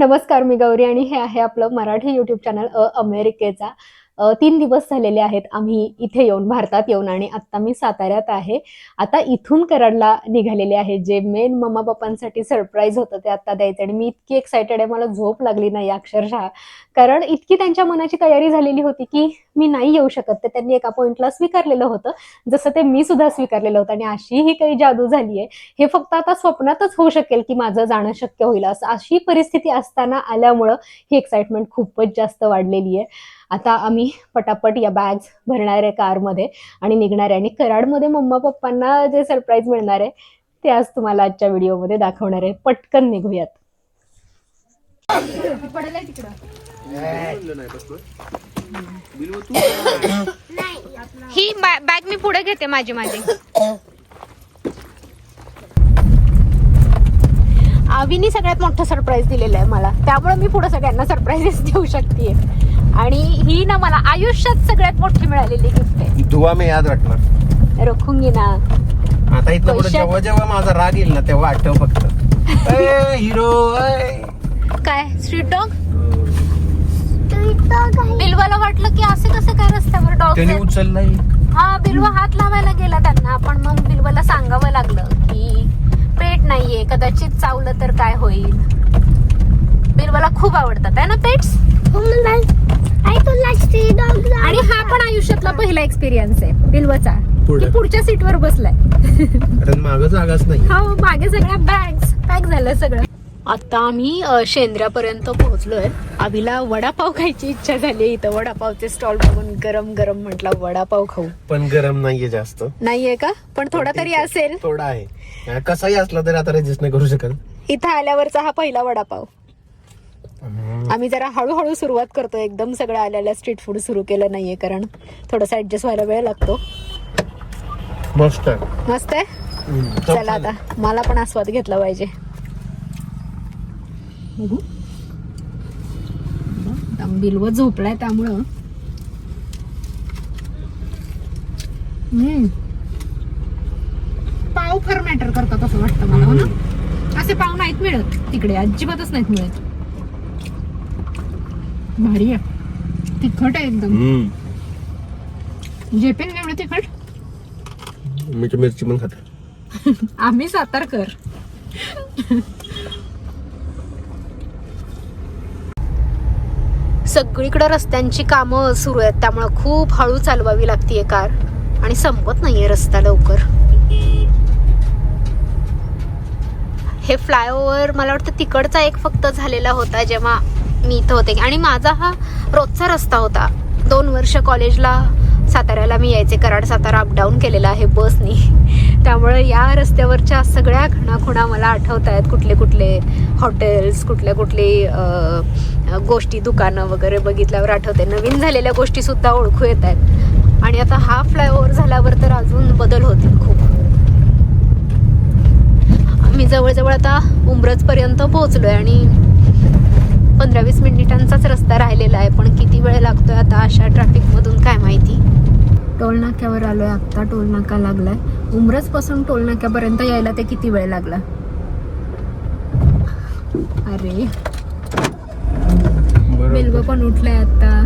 नमस्कार मी गौरी आणि हे आहे आपलं मराठी युट्यूब चॅनल अ अमेरिकेचा. तीन दिवस झालेले आहेत आम्ही इथे येऊन भारतात येऊन आणि आत्ता मी साताऱ्यात आहे. आता इथून कराडला निघालेले आहे. जे मेन मम्मा पप्पांसाठी सरप्राईज होतं ते आत्ता द्यायचं आणि मी इतकी एक्सायटेड आहे मला झोप लागली नाही अक्षरशः. कारण इतकी त्यांच्या मनाची तयारी झालेली होती की मी नाही येऊ शकत. तर त्यांनी एका पॉईंटला स्वीकारलेलं होतं. जसं ते मी सुद्धा स्वीकारलेलं होतं आणि अशी ही काही जादू झाली आहे. हे फक्त आता स्वप्नातच होऊ शकेल की माझं जाणं शक्य होईल. असं अशी परिस्थिती असताना आल्यामुळं ही एक्साइटमेंट खूपच जास्त वाढलेली आहे. आता आम्ही पटापट या बॅग्स भरणार आहे कारमध्ये आणि निघणार आहे आणि कराडमध्ये मम्मा पप्पांना जे सरप्राईज मिळणार आहे ते आज तुम्हाला आजच्या व्हिडिओमध्ये दाखवणार आहे. पटकन निघूयात. ही बॅग मी पुढे घेते माझी माझी. आवीनी सगळ्यात मोठं सरप्राईज दिलेलं आहे मला. त्यामुळे मी पुढे सगळ्यांना सरप्राईजेस देऊ शकते आणि ही ना मला आयुष्यात सगळ्यात मोठी मिळालेली गिफ्ट आहे. दुवा मी याद रखणार रखूंगी ना आता पुढे पैशात- जेव्हा जेव्हा माझा राग येईल ना तेव्हा आठव फक्त. ए, हिरो ए. काय? स्ट्रीट डॉग बिलवाला वाटलं की असे कसे काय रस्त्यावर त्याने डॉग उचललाय. हा बिलवा हात लावायला गेला त्यांना. पण मग बिलवाला सांगावं लागलं की पेट नाहीये कदाचित चावलं तर काय होईल? बिलवाला खूप आवडतात आहे ना पेट्स? आणि हा पण आयुष्यातला पहिला एक्सपिरियन्स आहे बिलवाचा. पुढे. की पुढच्या सीटवर बसलाय. कारण मागं जागाच नाही हो मागे सगळ्या बॅग्स पॅक झालं सगळं. आता आम्ही अ, शेंद्र्यापर्यंत पोहोचलोय. आवीला वडापाव खायची इच्छा झाली इथं वडापावचे स्टॉल बघून गरम गरम म्हटला वडापाव खाऊ. पण गरम नाहीये जास्त. नाहीये का? पण थोडा तरी असेल. थोडा आहे. कसाही असला तरी आता रेजिस्ट नाही करू शकत. इथं आल्यावरचा हा पहिला वडापाव. आम्ही जरा हळूहळू सुरुवात करतो. एकदम सगळं आल्याला स्ट्रीट फूड सुरू केलं नाहीये कारण थोडस ऍडजस्ट व्हायला वेळ लागतो. मस्त आहे. मस्त आहे. चला आता. मला पण आस्वाद घेतला पाहिजे. बिलव झोपलाय त्यामुळं. पाव फार मॅटर करतात असं वाटतं मला हो ना? असे पाव नाहीत मिळत. तिकडे अजिबातच नाहीत मिळत. भारी आहे. तिखट आहे एकदम. झेपेन एवढं तिखट? मी तर मिरची पण खाते. आम्ही सातारकर सगळीकडे रस्त्यांची कामं सुरू आहेत त्यामुळे खूप हळू चालवावी लागतीये कार. आणि संपत नाहीये रस्ता लवकर. हे फ्लायओव्हर मला वाटतं तिकडचा एक फक्त झालेला होता जेव्हा मी इथं होते. आणि माझा हा रोजचा रस्ता होता. दोन वर्ष कॉलेजला साताऱ्याला मी यायचे. कराड सातारा अपडाऊन केलेला आहे बसनी त्यामुळे या रस्त्यावरच्या सगळ्या घणाखुणा मला आठवत आहेत कुठले कुठले हॉटेल्स कुठल्या कुठले गोष्टी दुकानं वगैरे बघितल्यावर आठवते. नवीन झालेल्या गोष्टीसुद्धा ओळखू येत आहेत आणि आता हा फ्लायओव्हर झाल्यावर तर अजून बदल होतील खूप. मी जवळजवळ आता उमरजपर्यंत पोहोचलो आहे आणि पंधरा वीस मिनिटांचाच रस्ता राहिलेला आहे. पण किती वेळ लागतोय आता अशा ट्रॅफिक मधून काय माहिती? टोल नाक्यावर आलोय आता. टोल नाका लागलाय. उमरजपासून टोल नाक्यापर्यंत यायला ते किती वेळ लागला? अरे. बरोबर. पण उठलाय आता.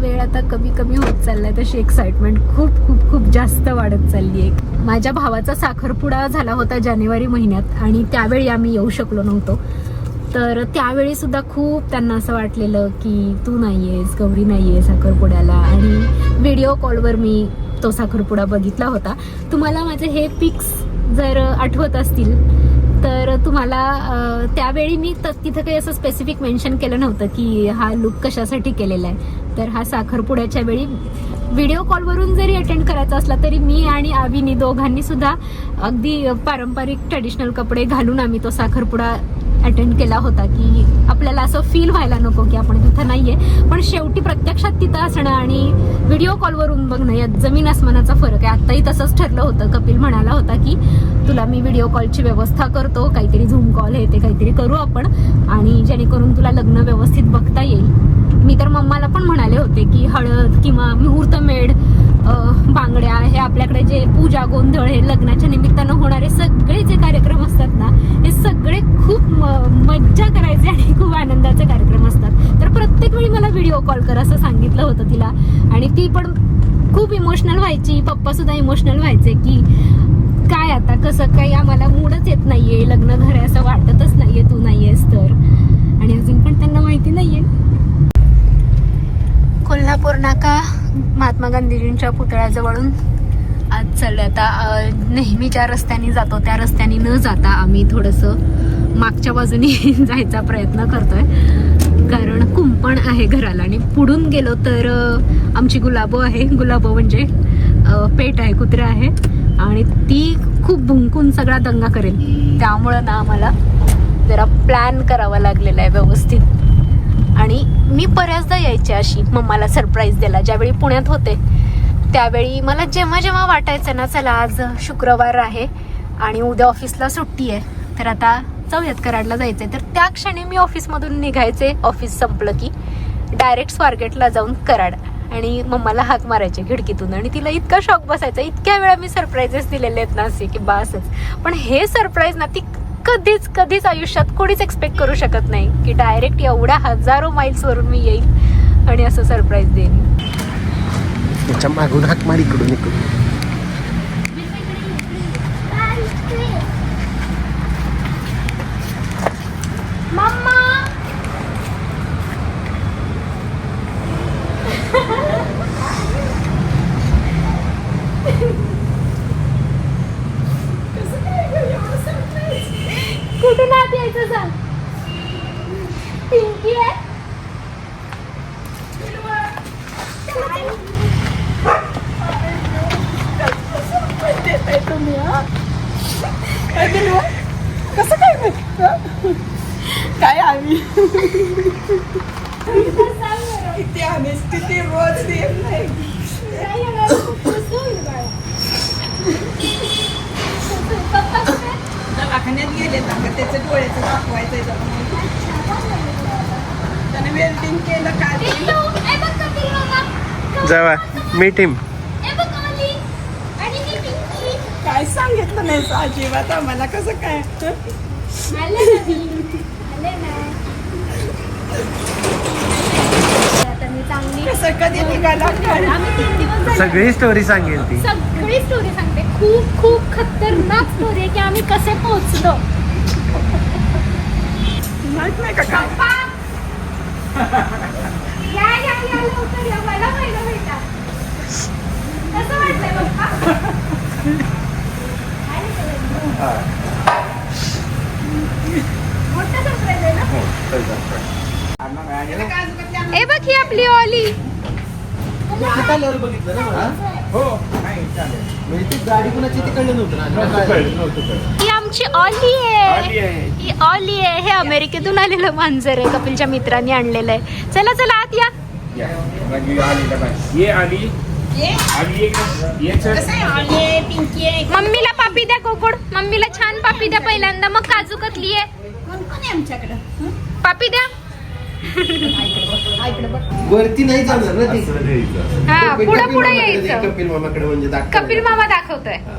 वेळ आता कमी कमी होत चाललाय. तशी एक्साइटमेंट खूप खूप खूप जास्त वाढत चालली आहे. माझ्या भावाचा साखरपुडा झाला होता जानेवारी महिन्यात आणि त्यावेळी आम्ही येऊ शकलो नव्हतो. तर त्यावेळी सुद्धा खूप त्यांना असं वाटलेलं की तू नाहीयेस गौरी नाहीये साखरपुड्याला. आणि व्हिडिओ कॉलवर मी तो साखरपुडा बघितला होता. तुम्हाला माझे हे पिक्स जर आठवत असतील तर तुम्हाला त्यावेळी मी त- तिथं काही असं स्पेसिफिक मेन्शन केलं नव्हतं की हा लुक कशासाठी केलेला आहे. तर हा साखरपुड्याच्या वेळी व्हिडिओ कॉलवरून जरी अटेंड करायचा असला तरी मी आणि आविनी दोघांनी सुद्धा अगदी पारंपरिक ट्रेडिशनल कपडे घालून आम्ही तो साखरपुडा अटेंड केला होता की आपल्याला असं फील व्हायला नको की आपण तिथं नाहीये. पण शेवटी प्रत्यक्षात तिथं असणं आणि व्हिडिओ कॉलवरून बघणं यात जमीन आसमानाचा फरक आहे. आत्ताही तसंच ठरलं होतं. कपिल म्हणाला होता की तुला मी व्हिडिओ कॉलची व्यवस्था करतो. काहीतरी झूम कॉल हे ते काहीतरी करू आपण आणि जेणेकरून तुला लग्न व्यवस्थित बघता येईल. मी तर मम्माला पण म्हणाले होते की हळद किंवा मुहूर्तमेढ हे जे पूजा गोंधळ हे लग्नाच्या निमित्तानं होणारे सगळे जे कार्यक्रम असतात ना हे सगळे खूप म- मज्जा तर प्रत्येक वेळी मला व्हिडिओ कॉल कर असं सांगितलं होतं तिला. आणि ती पण खूप इमोशनल व्हायची. पप्पा सुद्धा इमोशनल व्हायचे की काय आता? कसं? काही आम्हाला मूडच येत नाहीये. लग्न घर असं वाटतच नाहीये. तू नाहीयेस तर. आणि अजून पण त्यांना माहिती नाहीये. कोल्हापूर नाका महात्मा गांधीजींच्या पुतळ्याजवळून आज चाललं आता नेहमीच्या नेहमी ज्या रस्त्याने जातो त्या रस्त्याने न जाता आम्ही थोडंसं मागच्या बाजूने जायचा प्रयत्न करतोय. कारण कुंपण आहे घराला आणि पुढून गेलो तर आमची गुलाबो आहे. गुलाबो म्हणजे पेट आहे कुत्रा आहे. आणि ती खूप भुंकून सगळा दंगा करेल. त्यामुळं ना आम्हाला जरा प्लॅन करावा लागलेला आहे व्यवस्थित. आणि मी बऱ्याचदा यायचे अशी. मम्माला सरप्राईज द्यायला. ज्यावेळी पुण्यात होते त्यावेळी मला जेव्हा जेव्हा वाटायचं ना चला आज शुक्रवार आहे आणि उद्या ऑफिसला सुट्टी आहे तर आता जाऊयात कराडला जायचंय. तर त्या क्षणी मी ऑफिसमधून निघायचे. ऑफिस संपलं की डायरेक्ट स्वारगेटला जाऊन कराड आणि मम्माला हाक मारायचे खिडकीतून. आणि तिला इतका शॉक बसायचा. इतक्या वेळा मी सरप्राईजेस दिलेले आहेत ना असे की बासच पण हे सरप्राईज ना ती कधीच कधीच आयुष्यात कोणीच एक्सपेक्ट करू शकत नाही की डायरेक्ट एवढ्या हजारो माईल्सवरून मी येईल आणि असं सरप्राईज देईन. त्याच्या मागून हाक मार इकडून इकडून मम्मा कुठून आत यायचं सांग पिंकी आहे कसं काय माहीत? काय आम्ही किती आम्ही किती रोज देत नाही दवाखान्यात गेले ना का त्याचं डोळ्याचं दाखवायचं त्याने वेल्डिंग केलं का जावा मी टीम काय सांगितलं नाही अजिबात आम्हाला कसं काय? कधी निघाला? सगळी स्टोरी सांगेल ती. सगळी स्टोरी सांगते. खूप खूप खतरनाक स्टोरी आहे की आम्ही कसे पोहोचलो. माहीत नाही का काय? या या या लवकर या. मला पहिलं भेटा. कसं वाटतंय पप्पा? मोठं सरप्राईज आहे ना? ए बघ ही आपली हो. म्हणजे ती गाडी कुणाची तिकडलं नव्हतं ही आमची ऑली आहे. ही ऑली आहे. हे अमेरिकेतून आलेलं मांजर आहे कपिलच्या मित्रांनी आणलेलं आहे. चला चला आत या. ये. आली. आली एक ये चल. मम्मीला पापी द्या कोकुड मम्मीला छान पापी द्या पहिल्यांदा. मग काजू कतली आहे आमच्याकडं? पापी द्या. वरती नाही जाणार ना ती. हा कपिल- पुढं पुढं यायचं. कपिल मामाकडे म्हणजे दाखव. कपिल मामा दाखवतोय. हा.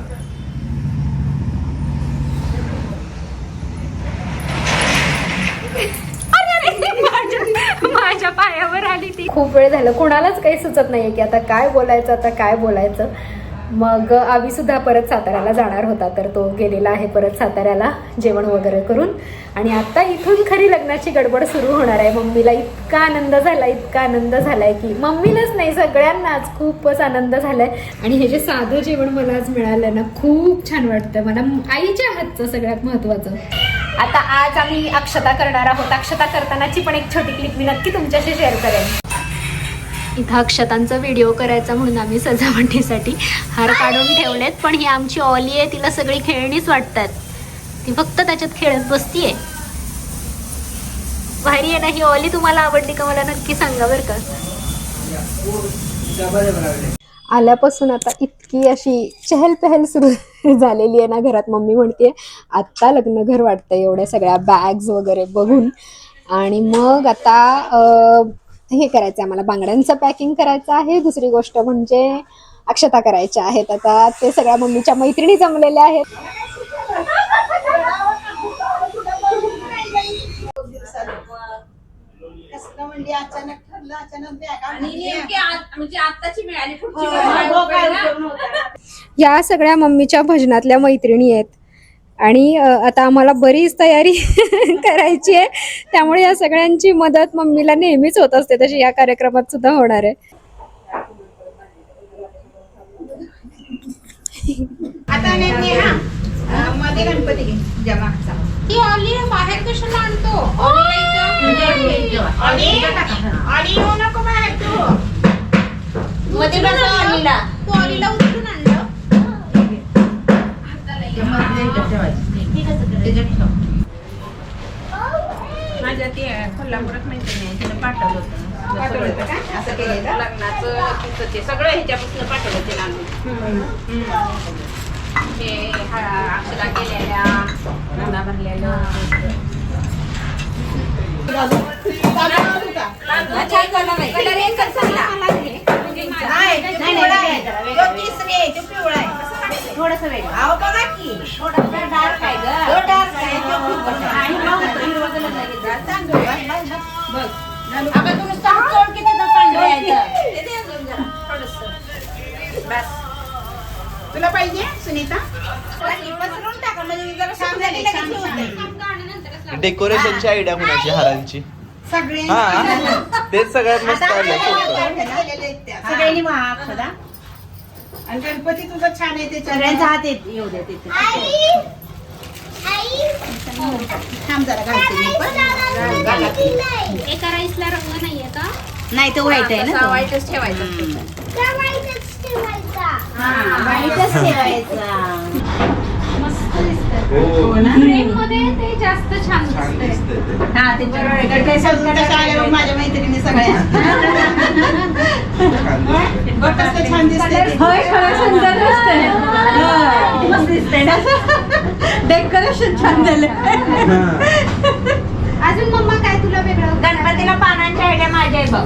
अरे, अरे, माझ्या माझ्या पायावर आली ती. खूप वेळ झालं. कोणालाच काही सुचत नाहीये की आता काय बोलायचं आता काय बोलायचं. मग आवी सुद्धा परत साताऱ्याला जाणार होता तर तो गेलेला आहे परत साताऱ्याला जेवण वगैरे करून. आणि आता इथून खरी लग्नाची गडबड सुरू होणार आहे. मम्मीला इतका आनंद झाला इतका आनंद झालाय की मम्मीलाच नाही सगळ्यांनाच खूपच आनंद झालाय. आणि हे जे साधं जेवण मला आज मिळालं ना खूप छान वाटतं. मला आईच्या हातचं सगळ्यात महत्वाचं आता आज आम्ही अक्षता करणार आहोत. अक्षता करतानाची पण एक छोटी क्लिप मी नक्की तुमच्याशी शेअर करेन. इथं अक्षतांचा व्हिडिओ करायचा म्हणून आम्ही सजावटीसाठी हार काढून ठेवलेत. पण ही आमची ऑली आहे तिला सगळी खेळणीच वाटतात. ती फक्त त्याच्यात खेळत बसतीये. भारी आहे ना ही ऑली? तुम्हाला आवडली का मला नक्की सांगा बरं का. आल्यापासून आता इतकी अशी चहल पहल सुरू झालेली आहे ना घरात. मम्मी म्हणते आत्ता लग्न घर वाटतं एवढ्या सगळ्या बॅग्स वगैरे बघून. आणि मग आता हे करायचं आहे मला बांगड्यांचं पॅकिंग करायचं आहे. दुसरी गोष्ट म्हणजे अक्षता करायच्या आहेत. आता ते सगळ्या मम्मीच्या मैत्रिणी जमलेल्या आहेत. म्हणजे अचानक ठरलं अचानक बॅग हो, हो, नव्हता. या सगळ्या मम्मीच्या भजनातल्या मैत्रिणी आहेत. आणि आता आम्हाला बरीच तयारी करायची आहे. त्यामुळे या सगळ्यांची मदत मम्मीला नेहमीच होत असते. तशी या कार्यक्रमात सुद्धा होणार आहे. आता ते सगळं ह्याच्यापासून पाठवलं आम्ही हे हा- अक्षरा केलेल्या नंदा भरलेल्या डेकोरेशनची आयडिया कुणाची? हारांची. सगळे हा तेच सगळ्यात मस्त आलं सगळ्यांनी महाग सदा आणि गणपती तुझं छान आहे ते सगळ्यांचा हात येत येऊ दे तिथे. थांब जरा घालते मी पण. घाला की. एका राईसला रंग नाहीये का? नाही तो वाईट आहे ना वाईटच ठेवायचा. हा वाईटच ठेवायचा. हो क्रीममध्ये ते जास्त छान दिसतंय हा ते गणपती सजून कसं आल्या बघ माझ्या मैत्रिणी सगळ्या बघ कसं छान दिसतंय ते. सुंदर दिसतंय किती मस्त दिसतंय ना डेकोरेशन छान झालं अजून मम्मा काय तुला वेगळं गणपतीला पानांच्या आयडिया माझ्या आहे बघ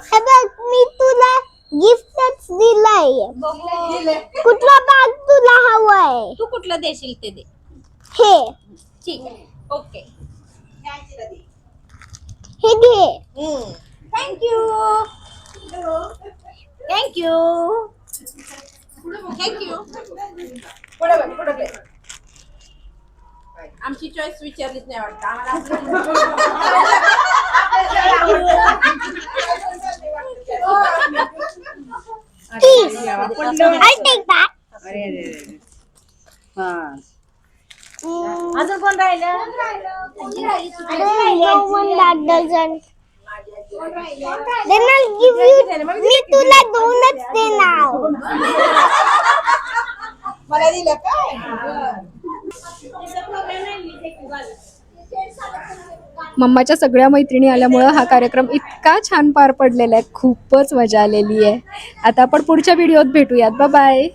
हे बघ मी तुला गिफ्टच दिलंय कुठला बॅग तुला हवाय तू कुठलं देशील ते दे. हे. ठीक आहे. ओके. हे घे thank you thank you thank you आमची चॉईस विचारलीच नाही वाटतं. Please. अजून कोण राहिलं. मी तुला दोनच देणार. मला दिलं काय? मम्माच्या सगळ्या मैत्रिणी आल्यामुळं हा कार्यक्रम इतका छान पार पडलेला आहे. खूपच मजा आलेली आहे. आता आपण पुढच्या व्हिडिओत भेटूयात. बाय